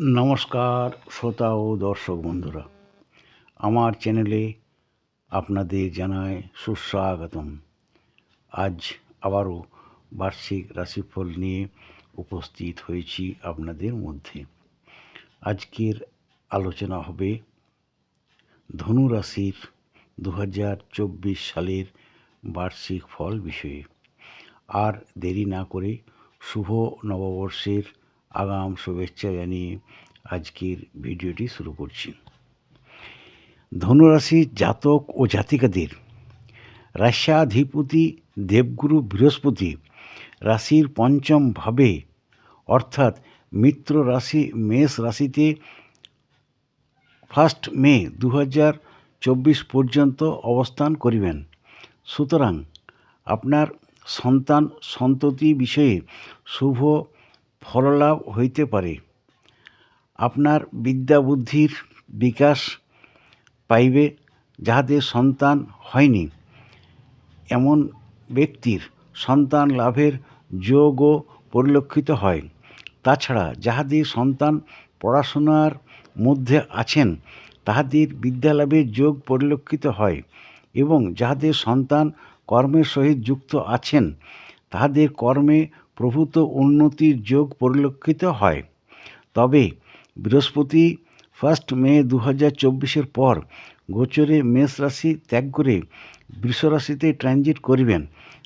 নমস্কার শ্রোতা ও দর্শক বন্ধুরা। আমার চ্যানেলে আপনাদের জানায় সুস্বাগতম। আজ আবারও বার্ষিক রাশিফল নিয়ে উপস্থিত হয়েছি আপনাদের মধ্যে। আজকের আলোচনা হবে ধনু রাশির দু হাজার চব্বিশ সালের বার্ষিক ফল বিষয়ে। আর দেরি না করে শুভ নববর্ষের আগাম শুভেচ্ছা জানিয়ে আজকের ভিডিওটি শুরু করছি। ধনুরাশির জাতক ও জাতিকাদের রাশিয়াধিপতি দেবগুরু বৃহস্পতি রাশির পঞ্চম ভাবে, অর্থাৎ মিত্র রাশি মেষ রাশিতে ফার্স্ট মে দু পর্যন্ত অবস্থান করিবেন। সুতরাং আপনার সন্তান সন্ততি বিষয়ে শুভ ফললাভ হইতে পারে। আপনার বিদ্যা বুদ্ধির বিকাশ পাইবে যাহাদের সন্তান হয়নি। এমন ব্যক্তির সন্তান লাভের যোগও পরিলক্ষিত হয়। তাছাড়া যাহাদের সন্তান পড়াশোনার মধ্যে আছেন, তাহাদের বিদ্যালাভের যোগ পরিলক্ষিত হয় এবং যাহাদের সন্তান কর্মের সহিত যুক্ত আছেন, তাহাদের কর্মে প্রভূত উন্নতির যোগ পরিলক্ষিত হয়। তবে বৃহস্পতি ফার্স্ট মে দু হাজার চব্বিশের পর গোচরে মেষ রাশি ত্যাগ করে বৃষ রাশিতে ট্রানজিট করিবেন।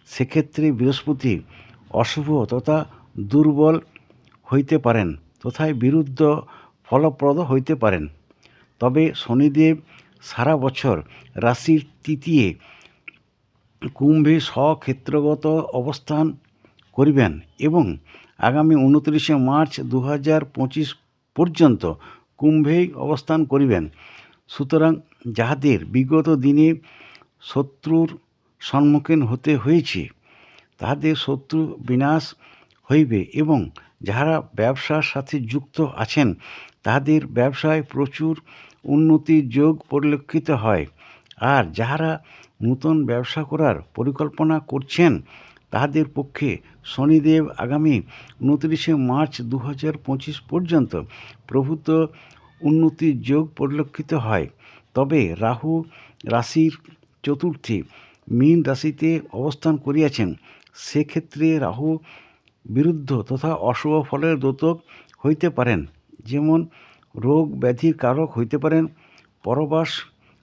সেক্ষেত্রে বৃহস্পতি অশুভ তথা দুর্বল হইতে পারেন তথায় বিরুদ্ধ ফলপ্রদ হইতে পারেন। তবে শনিদেব সারা বছর রাশির তৃতীয় কুম্ভে স্বক্ষেত্রগত অবস্থান করিবেন এবং আগামী উনত্রিশে মার্চ দু হাজার পঁচিশ পর্যন্ত কুম্ভেই অবস্থান করিবেন। সুতরাং যাহাদের বিগত দিনে শত্রুর সম্মুখীন হতে হয়েছে, তাহাদের শত্রু বিনাশ হইবে এবং যাহারা ব্যবসার সাথে যুক্ত আছেন, তাহাদের ব্যবসায় প্রচুর উন্নতির যোগ পরিলক্ষিত হয়। আর যাহারা নূতন ব্যবসা করার পরিকল্পনা করছেন তাহাদের পক্ষে শনিদেব আগামী উনত্রিশে মার্চ দু পঁচিশ পর্যন্ত প্রভূত উন্নতির যোগ পরিলক্ষিত হয়। তবে রাহু রাশির চতুর্থে মীন রাশিতে অবস্থান করিয়াছেন। সেক্ষেত্রে রাহু বিরুদ্ধ তথা অশুভ ফলের দোতক হইতে পারেন, যেমন রোগ ব্যাধির কারক হইতে পারেন, পরবাস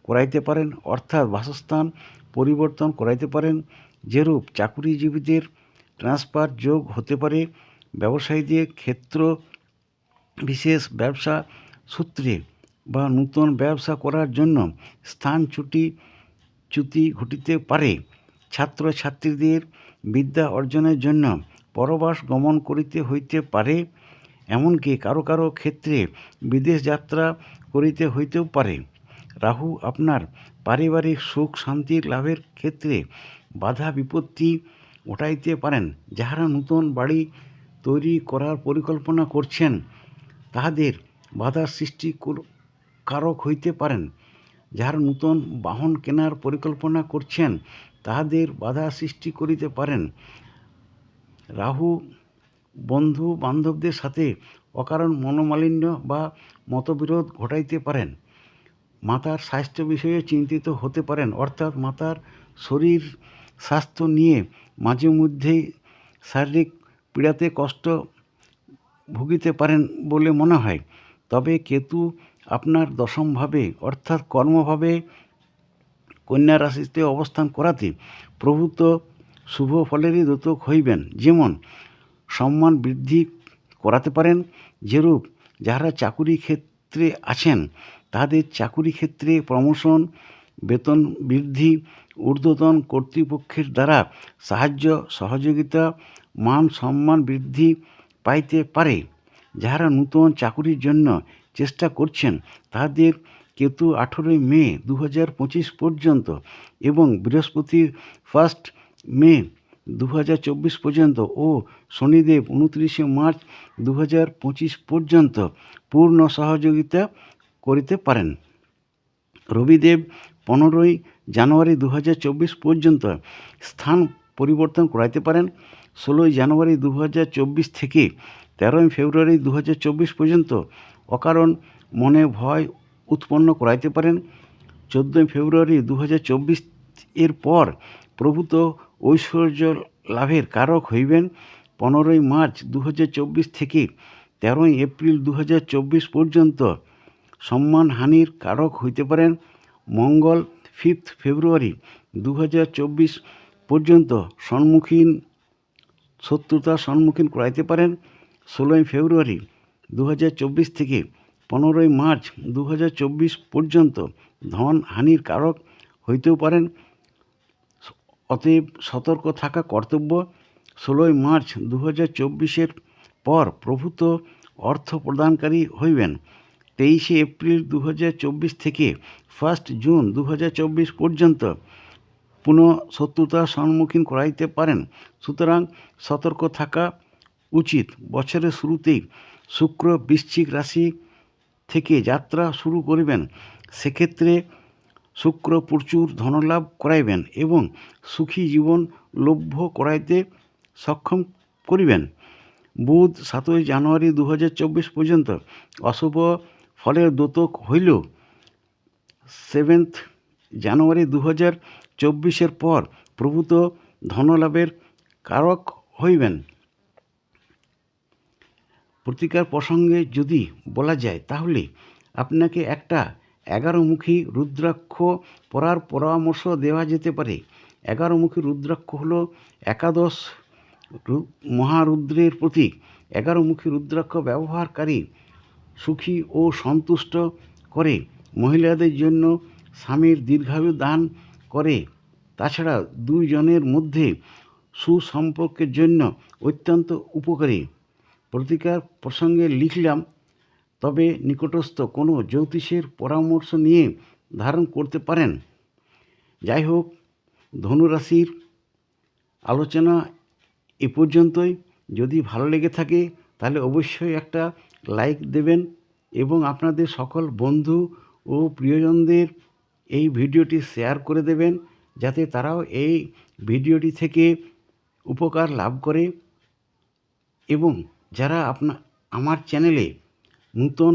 করাইতে পারেন, অর্থাৎ বাসস্থান পরিবর্তন করাইতে পারেন যেরূপ চাকুরিজীবীদের ট্রান্সফার যোগ হতে পারে, ব্যবসায়ীদের ক্ষেত্র বিশেষ ব্যবসা সূত্রে বা নূতন ব্যবসা করার জন্য স্থান ছুটি, চ্যুতি ঘটিতে পারে। ছাত্রছাত্রীদের বিদ্যা অর্জনের জন্য পরবাস গমন করিতে হইতে পারে, এমনকি কারও কারও ক্ষেত্রে বিদেশ যাত্রা করিতে হইতেও পারে। রাহু আপনার পারিবারিক সুখ শান্তির লাভের ক্ষেত্রে বাধা, বিপত্তি ঘটাইতে পারেন। যাহারা নূতন বাড়ি তৈরি করার পরিকল্পনা করছেন, তাহাদের বাধার সৃষ্টি কারক হইতে পারেন। যাহারা নূতন বাহন কেনার পরিকল্পনা করছেন, তাহাদের বাধা সৃষ্টি করিতে পারেন। রাহু বন্ধু বান্ধবদের সাথে অকারণ মনোমালিন্য বা মতবিরোধ ঘটাইতে পারেন। মাতার স্বাস্থ্য বিষয়ে চিন্তিত হতে পারেন, অর্থাৎ মাতার শরীর স্বাস্থ্য নিয়ে মাঝে মধ্যেই শারীরিক পীড়াতে কষ্ট ভুগিতে পারেন বলে মনে হয়। তবে কেতু আপনার দশমভাবে, অর্থাৎ কর্মভাবে কন্যা রাশিতে অবস্থান করাতে প্রভূত শুভ ফলেরই দোতক হইবেন। যেমন, সম্মান বৃদ্ধি করাতে পারেন, যেরূপ যাহারা চাকুরি ক্ষেত্রে আছেন তাদের চাকুরি ক্ষেত্রে প্রমোশন বেতন বৃদ্ধি ঊর্ধ্বতন কর্তৃপক্ষের দ্বারা সাহায্য সহযোগিতা, মান সম্মান বৃদ্ধি পাইতে পারে। যাহারা নূতন চাকুরির জন্য চেষ্টা করছেন, তাহাদের কেতু আঠেরোই মে দু হাজার পঁচিশ পর্যন্ত এবং বৃহস্পতি ফার্স্ট মে দু হাজার চব্বিশ পর্যন্ত ও শনিদেব উনত্রিশে মার্চ দু হাজার পঁচিশ পর্যন্ত পূর্ণ সহযোগিতা করিতে পারেন। রবিদেব পনেরোই জানুয়ারি দু হাজার চব্বিশ পর্যন্ত স্থান পরিবর্তন করাইতে পারেন। ষোলোই জানুয়ারি দু হাজার চব্বিশ থেকে তেরোই ফেব্রুয়ারি দু হাজার চব্বিশ পর্যন্ত অকারণ মনে ভয় উৎপন্ন করাইতে পারেন। চোদ্দোই ফেব্রুয়ারি দু হাজার চব্বিশ এর পর প্রভূত ঐশ্বর্য লাভের কারক হইবেন। পনেরোই মার্চ দু হাজার চব্বিশ থেকে তেরোই এপ্রিল দু হাজার চব্বিশ পর্যন্ত সম্মানহানির কারক হইতে পারেন। মঙ্গল ফিফথ ফেব্রুয়ারি দু হাজার চব্বিশ পর্যন্ত সম্মুখীন শত্রুতার সম্মুখীন করাইতে পারেন। ষোলোই ফেব্রুয়ারি দু হাজার চব্বিশ থেকে পনেরোই মার্চ দু হাজার চব্বিশ পর্যন্ত ধন হানির কারক হইতেও পারেন। অতএব সতর্ক থাকা কর্তব্য। ষোলোই মার্চ দু হাজার পর প্রভূত অর্থ প্রদানকারী হইবেন। তেইশে এপ্রিল দু হাজার চব্বিশ থেকে ফার্স্ট জুন দু হাজার চব্বিশ পর্যন্ত পুনঃ শত্রুতার সম্মুখীন করাইতে পারেন। সুতরাং সতর্ক থাকা উচিত। বছরের শুরুতেই শুক্র বৃশ্চিক রাশি থেকে যাত্রা শুরু করিবেন। সেক্ষেত্রে শুক্র প্রচুর ধনলাভ করাইবেন এবং সুখী জীবন লভ্য করাইতে সক্ষম করিবেন। বুধ সাতই জানুয়ারি দু হাজার চব্বিশ পর্যন্ত অশুভ ফলের দোতক হইল সেভেন্থ জানুয়ারি দু হাজার চব্বিশের পর প্রভূত ধনলাভের কারক হইবেন। প্রতিকার প্রসঙ্গে যদি বলা যায়, তাহলে আপনাকে একটা এগারোমুখী রুদ্রাক্ষ পরার পরামর্শ দেওয়া যেতে পারে। এগারোমুখী রুদ্রাক্ষ হলো একাদশ মহারুদ্রের প্রতীক। এগারোমুখী রুদ্রাক্ষ ব্যবহারকারী সুখী ও সন্তুষ্ট করে মহিলাদের জন্য স্বামীর দীর্ঘায়ু দান করে। তাছাড়া দুইজনের মধ্যে সুসম্পর্কের জন্য অত্যন্ত উপকারী। প্রতিকার প্রসঙ্গে লিখলাম, তবে নিকটস্থ কোনো জ্যোতিষের পরামর্শ নিয়ে ধারণ করতে পারেন। যাই হোক, ধনুরাশির আলোচনা এ পর্যন্তই। যদি ভালো লেগে থাকে, তাহলে অবশ্যই একটা লাইক দেবেন এবং আপনাদের সকল বন্ধু ও প্রিয়জনদের এই ভিডিওটি শেয়ার করে দেবেন যাতে তারাও এই ভিডিওটি থেকে উপকার লাভ করে এবং যারা আপনা আমার চ্যানেলে নূতন